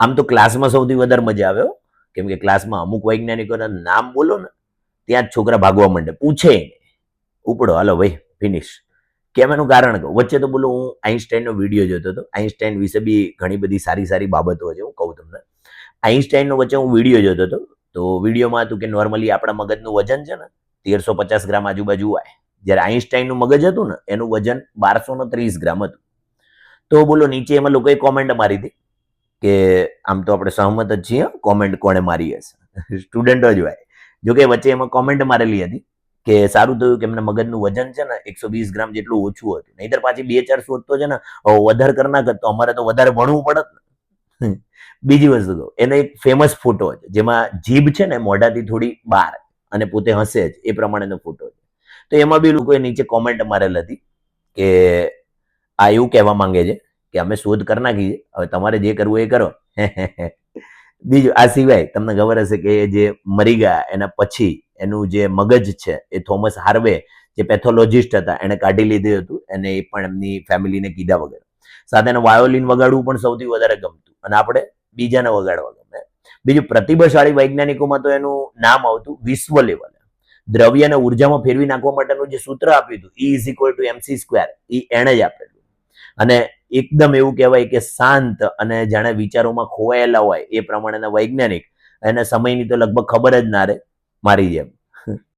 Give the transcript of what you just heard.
આમ તો ક્લાસમાં સૌથી વધારે મજા આવ્યો. કેમ કે ક્લાસમાં અમુક વૈજ્ઞાનિકોના નામ બોલો ને, ત્યાં જ છોકરા ભાગવા માંડે. પૂછે ઉપડો, હાલો ભાઈ ફિનિશ કેમ એનું કારણ કહું? વચ્ચે તો બોલો, હું આઈન્સ્ટાઈનનો વીડિયો જોતો હતો. આઈન્સ્ટાઈન વિશે બી ઘણી બધી સારી સારી બાબતો છે, હું કહું તમને. આઈન્સ્ટાઈનનો વચ્ચે હું વીડિયો જોતો હતો. તો વિડીયોમાં હતું કે નોર્મલી આપણા મગજનું વજન છે ને, તેરસો પચાસ ગ્રામ આજુબાજુ હોય. જ્યારે આઈન્સ્ટાઈનનું મગજ હતું ને, એનું વજન બારસો ને ત્રીસ ગ્રામ હતું. તો બોલો, નીચે એમાં લોકોએ કોમેન્ટ મારી હતી. કે આમ તો આપણે સહમત જ છીએ કોમેન્ટ કોણે મારી હશે? સ્ટુડન્ટો જ હોય. જો કે વચ્ચે એમાં કોમેન્ટ મારેલી હતી કે સારું થયું કે એમને મગજનું વજન છે ને એકસો વીસ ગ્રામ જેટલું ઓછું હતું. નહીતર પાછી બે ચાર શોધ તો છે ને વધારે કર નાખત તો અમારે તો વધારે ભણવું પડત ને. બીજી વસ્તુ કહું એનો એક ફેમસ ફોટો છે, જેમાં જીભ છે ને મોઢાથી થોડી બહાર અને પોતે હસે જ, એ પ્રમાણેનો ફોટો છે. તો એમાં બી લોકોએ નીચે કોમેન્ટ મારેલ હતી કે આ એવું કહેવા માંગે છે કે અમે શોધ કરી નાખી હવે તમારે જે કરવું એ કરો. બીજું, આ સિવાય તમને ખબર હશે કે જે મરી ગયા એના પછી એનું જે મગજ છે, એ થોમસ હાર્વે, જે પેથોલોજીસ્ટ હતા એને કાઢી લીધું હતું અને એ પણ એમની ફેમિલીને કીધા વગર. સાથે એને વાયોલિન વગાડવું પણ સૌથી વધારે ગમતું અને આપણે બીજાને વગાડવા ગમે. બીજું, પ્રતિભાશાળી વૈજ્ઞાનિકોમાં તો એનું નામ આવતું વિશ્વ લેવલે. દ્રવ્યને ઉર્જામાં ફેરવી નાખવા માટેનું જે સૂત્ર આપ્યું હતું E is equal to MC square એ એણે જ આપેલું અને એકદમ એવું કહેવાય કે શાંત અને જાણે વિચારોમાં ખોવાયેલા હોય એ પ્રમાણેના વૈજ્ઞાનિક, એને સમયની તો લગભગ ખબર જ ના રહે, મારી જેમ.